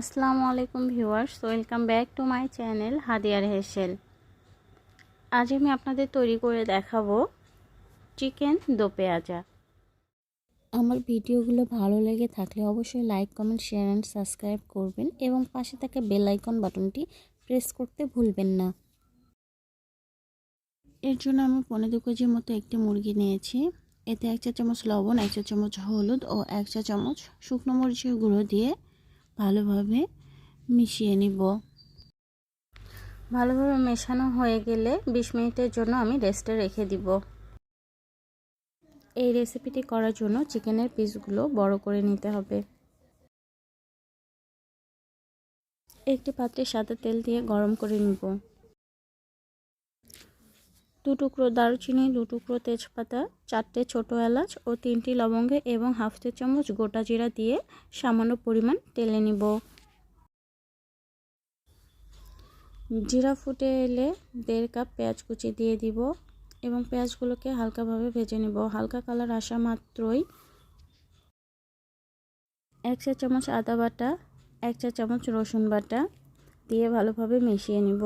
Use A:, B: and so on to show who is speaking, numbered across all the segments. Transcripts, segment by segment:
A: আসসালামু আলাইকুম viewers, welcome back to my channel হাদিয়ার হেসেল। আজ আমি আপনাদের তৈরি করে দেখাবো চিকেন দো পেঁয়াজা। আমার ভিডিওগুলো ভালো লেগে থাকলে অবশ্যই like, comment, share and subscribe করবেন এবং পাশে থাকা বেল আইকন বাটনটি প্রেস করতে ভুলবেন না। এর জন্য আমি পনেরো দু কেজির মতো একটি মুরগি নিয়েছি। এতে এক চা চামচ লবণ, এক চা চামচ হলুদ ও এক চা চামচ শুকনো মরিচের গুঁড়ো দিয়ে ভালোভাবে মিশিয়ে নিব। ভালোভাবে মেশানো হয়ে গেলে বিশ মিনিটের জন্য আমি রেস্টে রেখে দিব। এই রেসিপিটি করার জন্য চিকেনের পিসগুলো বড় করে নিতে হবে। একটি পাত্রে সাদা তেল দিয়ে গরম করে নিব। দু টুকরো দারুচিনি, দু টুকরো তেজপাতা, চারটে ছোটো এলাচ ও তিনটি লবঙ্গে এবং হাফ চা চামচ গোটা জিরা দিয়ে সামান্য পরিমাণ তেলে নিব। জিরা ফুটে এলে দেড় কাপ পেঁয়াজ কুচি দিয়ে দিব এবং পেঁয়াজগুলোকে হালকাভাবে ভেজে নিব। হালকা কালার আসা মাত্রই এক চা চামচ আদা বাটা, এক চা চামচ রসুন বাটা দিয়ে ভালোভাবে মিশিয়ে নিব।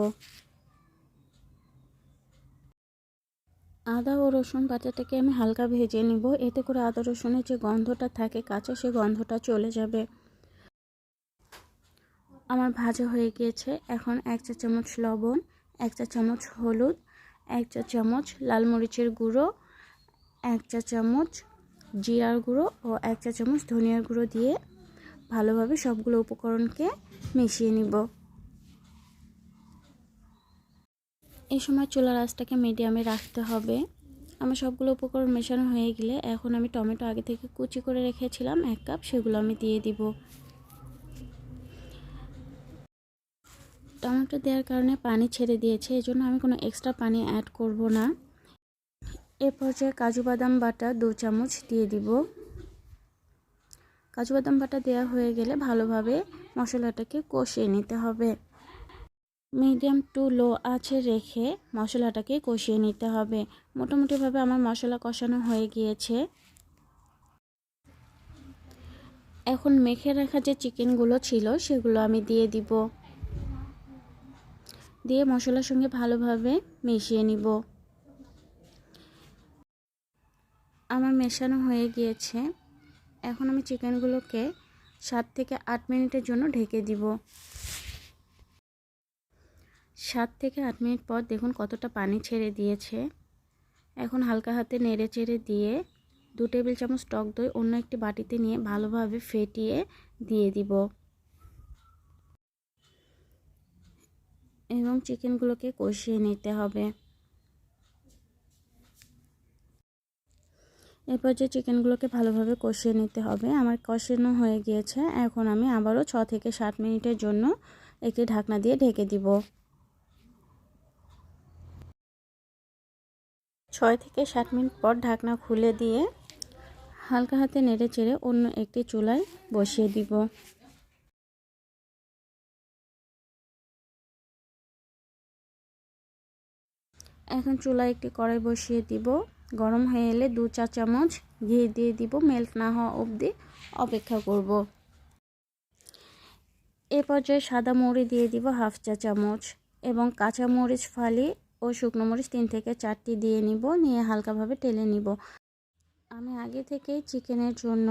A: আদা ও রসুন বাটাটাকে আমি হালকা ভেজে নিব। এতে করে আদা রসুনের যে গন্ধটা থাকে কাঁচা, সে গন্ধটা চলে যাবে। আমার ভাজা হয়ে গিয়েছে। এখন এক চা চামচ লবণ, এক চা চামচ হলুদ, এক চা চামচ লাল মরিচের গুঁড়ো, এক চা চামচ জিরার গুঁড়ো ও এক চা চামচ ধনিয়ার গুঁড়ো দিয়ে ভালোভাবে সবগুলো উপকরণকে মিশিয়ে নিব। এই সময় চুলার আঁচটাকে মিডিয়ামে রাখতে হবে। আমার সবগুলো উপকরণ মেশানো হয়ে গেলে এখন আমি টমেটো আগে থেকে কুচি করে রেখেছিলাম, এক কাপ, সেগুলো আমি দিয়ে দিব। টমেটো দেওয়ার কারণে পানি ছেড়ে দিয়েছে এই জন্য আমি কোনো এক্সট্রা পানি অ্যাড করব না। এ পর্যায়ে কাজু বাদাম বাটা দু চামচ দিয়ে দিব। কাজু বাদাম বাটা দেওয়া হয়ে গেলে ভালোভাবে মশলাটাকে কষিয়ে নিতে হবে। মিডিয়াম টু লো আছে রেখে মশলাটাকে কষিয়ে নিতে হবে। মোটামুটিভাবে আমার মশলা কষানো হয়ে গিয়েছে। এখন মেখে রাখা যে চিকেনগুলো ছিল, সেগুলো আমি দিয়ে দিব। দিয়ে মশলার সঙ্গে ভালোভাবে মিশিয়ে নিব। আমার মেশানো হয়ে গিয়েছে। এখন আমি চিকেনগুলোকে সাত থেকে আট মিনিটের জন্য ঢেকে দিব। সাত থেকে আট মিনিট পর দেখুন কতটা পানি ছেড়ে দিয়েছে। এখন হালকা হাতে নেড়ে চেড়ে দিয়ে দু টেবিল চামচ টক দই অন্য একটি বাটিতে নিয়ে ভালোভাবে ফেটিয়ে দিয়ে দিব। এবং চিকেনগুলোকে কষিয়ে নিতে হবে। এরপর যে চিকেনগুলোকে ভালোভাবে কষিয়ে নিতে হবে, আমার কষানো হয়ে গিয়েছে। এখন আমি আবারও ছ থেকে সাত মিনিটের জন্য একটি ঢাকনা দিয়ে ঢেকে দিব। ছয় থেকে সাত মিনিট পর ঢাকনা খুলে দিয়ে হালকা হাতে নেড়ে চেড়ে অন্য একটি চুলায় বসিয়ে দিব। এখন চুলায় একটি কড়াই বসিয়ে দিব। গরম হয়ে এলে দু চা চামচ ঘি দিয়ে দিব। মেল্ট না হওয়া অবধি অপেক্ষা করব। এ পর্যায়ে সাদা মৌরি দিয়ে দিব হাফ চা চামচ এবং কাঁচা মরিচ ফালি ও শুকনো মরিচ তিন থেকে চারটি দিয়ে নিব, নিয়ে হালকাভাবে টেলে নিব। আমি আগে থেকেই চিকেনের জন্য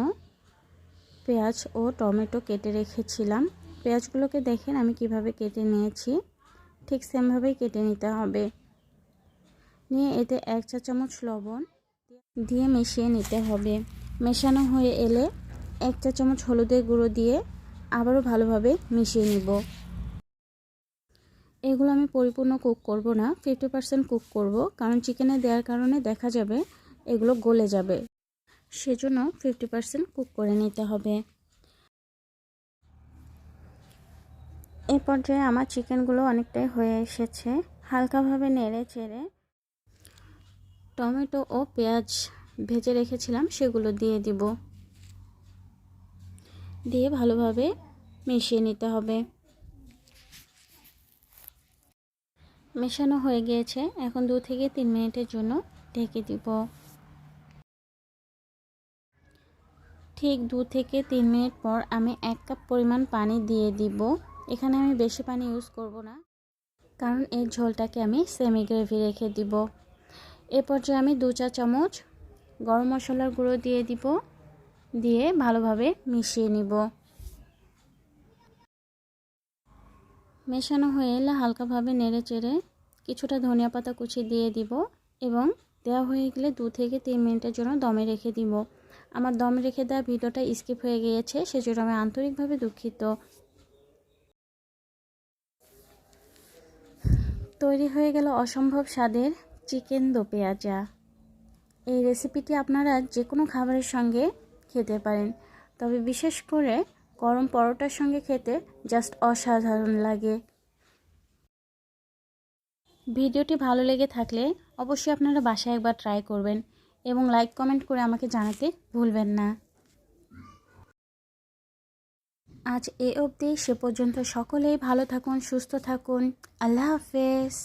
A: পেঁয়াজ ও টমেটো কেটে রেখেছিলাম। পেঁয়াজগুলোকে দেখেন আমি কীভাবে কেটে নিয়েছি। ঠিক সেমভাবেই কেটে নিতে হবে। নিয়ে এতে এক চা চামচ লবণ দিয়ে মিশিয়ে নিতে হবে। মেশানো হয়ে এলে এক চা চামচ হলুদের গুঁড়ো দিয়ে আবারও ভালোভাবে মিশিয়ে নিব। এগুলো আমি পরিপূর্ণ কুক করব না ফিফটি পার্সেন্ট কুক করব, কারণ চিকেনে দেওয়ার কারণে দেখা যাবে এগুলো গলে যাবে। সেজন্য ফিফটি পার্সেন্ট কুক করে নিতে হবে। এ পর্যায়ে আমার চিকেনগুলো অনেকটাই হয়ে এসেছে, হালকাভাবে নেড়ে চেড়ে টমেটো ও পেঁয়াজ ভেজে রেখেছিলাম, সেগুলো দিয়ে দিব। দিয়ে ভালোভাবে মিশিয়ে নিতে হবে। মেশানো হয়ে গিয়েছে। এখন দু থেকে তিন মিনিটের জন্য ঢেকে দিব। ঠিক দু থেকে তিন মিনিট পর আমি এক কাপ পরিমাণ পানি দিয়ে দিব। এখানে আমি বেশি পানি ইউজ করব না, কারণ এর ঝোলটাকে আমি সেমি গ্রেভি রেখে দিব। এ পর্যায়ে আমি দু চা চামচ গরম মশলার গুঁড়ো দিয়ে দিব, দিয়ে ভালোভাবে মিশিয়ে নিব। মেশানো হয়ে এলে হালকাভাবে নেড়ে চেড়ে কিছুটা ধনিয়া পাতা কুচি দিয়ে দিব এবং দেওয়া হয়ে গেলে দু থেকে তিন মিনিটের জন্য দমে রেখে দিব। আমার দম রেখে দেওয়া ভিডিওটা স্কিপ হয়ে গিয়েছে, সেজন্য আমি আন্তরিকভাবে দুঃখিত। তৈরি হয়ে গেল অসম্ভব স্বাদের চিকেন দো পেঁয়াজা। এই রেসিপিটি আপনারা যে কোনো খাবারের সঙ্গে খেতে পারেন, তবে বিশেষ করে গরম পরোটার সঙ্গে খেতে জাস্ট অসাধারণ লাগে। ভিডিওটি ভালো লেগে থাকলে অবশ্যই আপনারা বাসায় একবার ট্রাই করবেন এবং লাইক কমেন্ট করে আমাকে জানাতে ভুলবেন না। আজ এ অবধি সে পর্যন্ত সকলেই ভালো থাকুন, সুস্থ থাকুন। আল্লাহ হাফেজ।